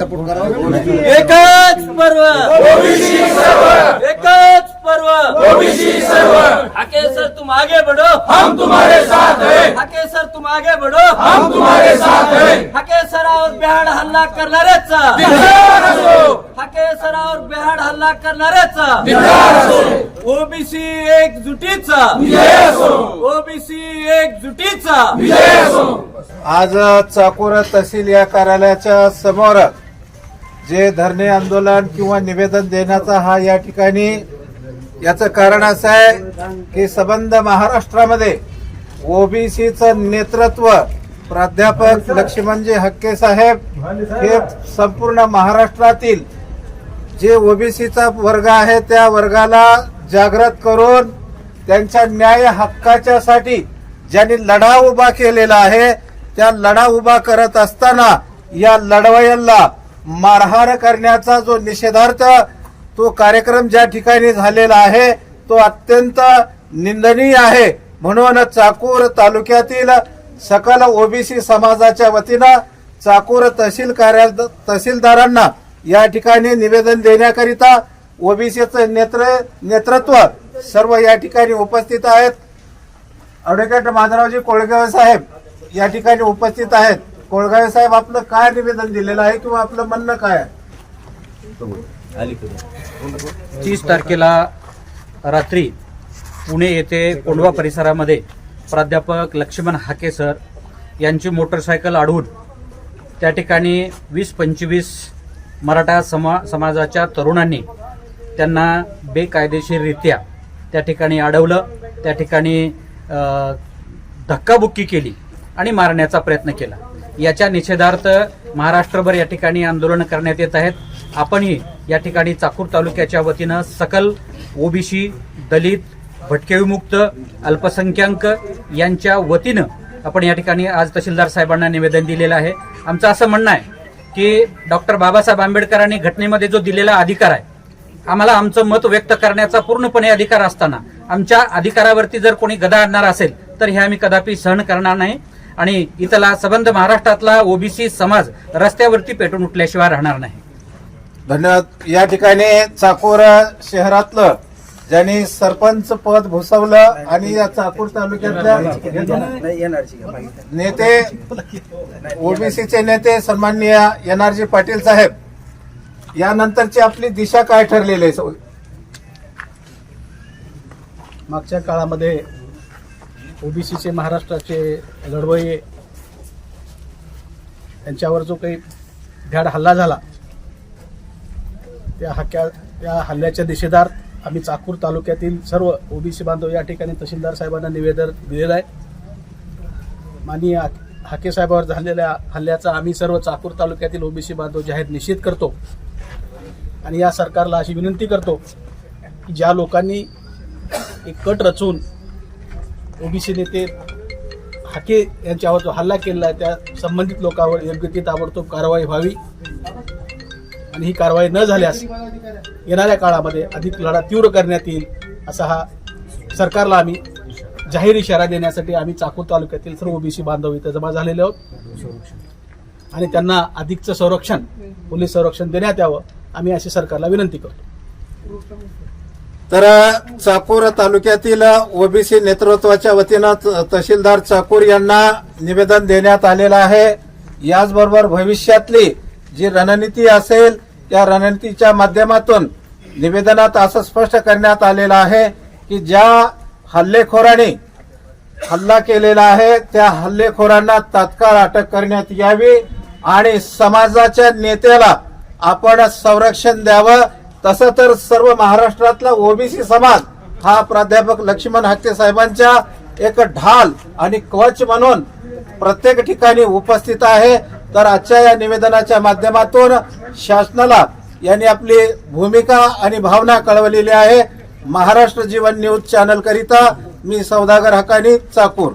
एकच पर्व. एकच पर्व. हाके सर तुम आगे बढ़ो. हम तुम्हारे साथ हैं. हाके सर तुम आगे बढ़ो. हम तुम्हारे साथ हैं. हाके सरावर बिहाड हल्ला करणाऱ्याचा हाके सरावर बिहाड हल्ला करणाऱ्याचा ओबीसी एकजुटीचा ओबीसी एकजुटीचा आज चाकोरा तहसील या कार्यालयाच्या समोर जे धरणे आंदोलन किंवा निवेदन देण्याचा हा या ठिकाणी याचं कारण असं आहे की संबंध महाराष्ट्रामध्ये ओबीसीचं नेतृत्व प्राध्यापक लक्ष्मणजी हक्के साहेब हे संपूर्ण महाराष्ट्रातील जे ओबीसीचा वर्ग आहे त्या वर्गाला जागृत करून त्यांच्या न्याय हक्काच्या साठी ज्यांनी लढा उभा केलेला आहे त्या लढा उभा करत असताना या लढवय्याला मारहाण करण्याचा जो निषेधार्थ तो कार्यक्रम ज्या ठिकाणी झालेला आहे तो अत्यंत निंदनीय आहे. म्हणून चाकूर तालुक्यातील सकल ओबीसी समाजाच्या वतीनं चाकूर तहसील कार्या तहसीलदारांना या ठिकाणी निवेदन देण्याकरिता ओबीसीचं नेत्र नेतृत्व सर्व या ठिकाणी उपस्थित आहेत. ॲडव्होकेट माधवरावजी कोळगावे साहेब या ठिकाणी उपस्थित आहेत. कोळगावे साहेब आपलं काय निवेदन दिलेलं आहे किंवा आपलं म्हणणं काय आहे? तीस तारखेला रात्री पुणे येथे कोंडवा परिसरामध्ये प्राध्यापक लक्ष्मण हाके सर यांची मोटरसायकल अडवून त्या ठिकाणी वीस पंचवीस मराठा समा समाजाच्या तरुणांनी त्यांना बेकायदेशीररित्या त्या ठिकाणी अडवलं त्या ठिकाणी धक्काबुक्की केली आणि मारण्याचा प्रयत्न केला. याच्या निषेधार्थ महाराष्ट्रभर या ठिकाणी आंदोलन करण्यात येत आहेत. आपणही या ठिकाणी चाकूर तालुक्याच्या वतीनं सकल ओबीसी दलित भटकेविमुक्त अल्पसंख्याक यांच्या वतीनं आपण या ठिकाणी आज तहसीलदार साहेबांना निवेदन दिलेलं आहे. आमचं असं म्हणणं आहे की डॉक्टर बाबासाहेब आंबेडकरांनी घटनेमध्ये जो दिलेला अधिकार आहे आम्हाला आमचं मत व्यक्त करण्याचा पूर्णपणे अधिकार असताना आमच्या अधिकारावरती जर कोणी गदा आणणार असेल तर हे आम्ही कदापि सहन करणार नाही. आणि इथला संबंध महाराष्ट्रातला ओबीसी समाज रस्त्यावरती पेटून उठल्याशिवाय राहणार नाही. धन्यवाद. या ठिकाणी चाकूर शहरातलं ज्यांनी सरपंच पद भूसवलं आणि या चाकूर तालुक्यातल्या नेते ओबीसीचे नेते सन्माननीय एनआरजी पाटील साहेब यानंतरची आपली दिशा काय ठरलेली आहे? मागच्या काळामध्ये ओबीसीचे महाराष्ट्राचे लढवये यांच्यावर जो काही भ्याड हल्ला झाला त्या हक्या त्या हल्ल्याच्या निषेधार्थ आम्ही चाकूर तालुक्यातील सर्व ओबीसी बांधव या ठिकाणी तहसीलदार साहेबांना निवेदन दिलेलं आहे. माननीय हाके साहेबावर झालेल्या हल्ल्याचा आम्ही सर्व चाकूर तालुक्यातील ओबीसी बांधव जाहीर निषेध करतो आणि या सरकारला अशी विनंती करतो की ज्या लोकांनी एक कट रचून ओबीसी नेते हाके यांच्यावर जो हल्ला केलेला आहे त्या संबंधित लोकांवर योग्य ती ताबडतोब कारवाई व्हावी. आणि ही कारवाई न झाल्यास येणाऱ्या काळामध्ये अधिक लढा तीव्र करण्यात येईल असा हा सरकारला आम्ही जाहीर इशारा देण्यासाठी आम्ही चाकूर तालुक्यातील सर्व ओबीसी बांधव इथं जमा झालेले आहोत. आणि त्यांना अधिकचं संरक्षण पोलीस संरक्षण देण्यात यावं आम्ही अशी सरकारला विनंती करतो. तर चाकूर तालुक्यातील ओबीसी नेतृत्वाच्या वतीनं त- तहसीलदार चाकूर यांना निवेदन देण्यात आलेलं आहे. याचबरोबर भविष्यातली जी रणनीती असेल त्या रणनीतीच्या माध्यमातून निवेदनात असं स्पष्ट करण्यात आलेलं आहे की ज्या हल्लेखोरांनी हल्ला केलेला आहे त्या हल्लेखोरांना तात्काळ अटक करण्यात यावी आणि समाजाच्या नेत्याला आपण संरक्षण द्यावं तसं तर सर्व महाराष्ट्रातला ओबीसी समाज हा प्राध्यापक लक्ष्मण हक्के साहेबांच्या एक ढाल आणि कवच म्हणून प्रत्येक ठिकाणी उपस्थित आहे. तर आजच्या या निवेदनाच्या माध्यमातून शासनाला यांनी आपली भूमिका आणि भावना कळवलेली आहे. महाराष्ट्र जीवन न्यूज चॅनल करिता मी सौदागर हकानी चाकूर.